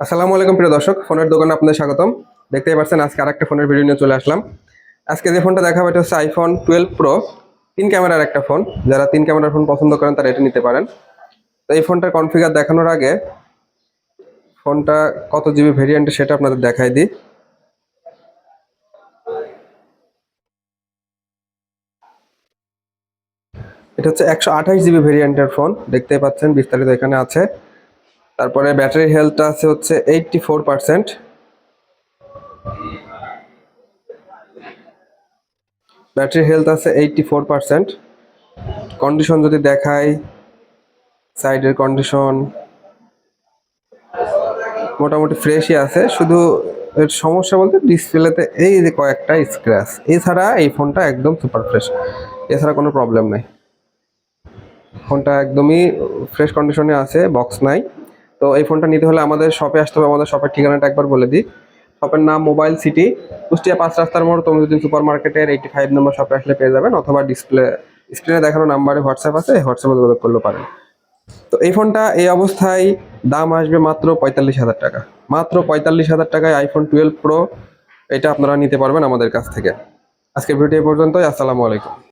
আসসালামু আলাইকুম প্রিয় দর্শক, ফোনের দোকানে আপনাদের স্বাগতম। দেখতেই পাচ্ছেন আজকে আরেকটা ফোনের ভিডিও নিয়ে চলে আসলাম। আজকে যে ফোনটা দেখাবো, এটা হচ্ছে আইফোন টুয়েলভ প্রো তিন ক্যামেরার একটা ফোন। যারা তিন ক্যামেরার ফোন পছন্দ করেন, তারা এটা নিতে পারেন। তো এই ফোনটার কনফিগার দেখানোর আগে, ফোনটা কত জিবি ভেরিয়েন্টে সেটা আপনাদের দেখাই দিই। এটা হচ্ছে একশো আঠাশ জিবি ভেরিয়েন্টের ফোন। দেখতেই পাচ্ছেন, বিস্তারিত এখানে আছে। তারপরে ব্যাটারি হেলথটা আছে হচ্ছে eighty four percent. Battery health আছে এইটটি ফোর পার্সেন্ট। কন্ডিশন যদি দেখাই, সাইডের কন্ডিশন, মোটামুটি ফ্রেশই আছে। শুধু এর সমস্যা বলতে ডিসপ্লেতে এই যে কয়েকটা স্ক্র্যাচ এছাড়া এই ফোনটা একদম সুপার ফ্রেশ এছাড়া কোনো প্রবলেম নাই। ফোনটা একদমই ফ্রেশ কন্ডিশনে আছে বক্স নাই। তো এই ফোনটা নিতে হলে আমাদের শপে আসতে হবে, আমাদের শপের ঠিকানাটা একবার বলে দিই। শপের নাম মোবাইল সিটি কুষ্টিয়া পাঁচ রাস্তার মোড় তমুদ্দিন সুপার মার্কেটের এইটি ফাইভ নম্বর শপে আসলে পেয়ে যাবেন, অথবা ডিসপ্লে স্ক্রিনে দেখানো নাম্বারে হোয়াটসঅ্যাপ আছে হোয়াটসঅ্যাপে যোগাযোগ করলে পারেন। তো এই ফোনটা এই অবস্থায় দাম আসবে মাত্র পঁয়তাল্লিশ হাজার টাকা। মাত্র পঁয়তাল্লিশ হাজার টাকায় আইফোন টুয়েলভ প্রো এটা আপনারা নিতে পারবেন আমাদের কাছ থেকে। আজকের ভিডিও পর্যন্তই, আসসালামু আলাইকুম।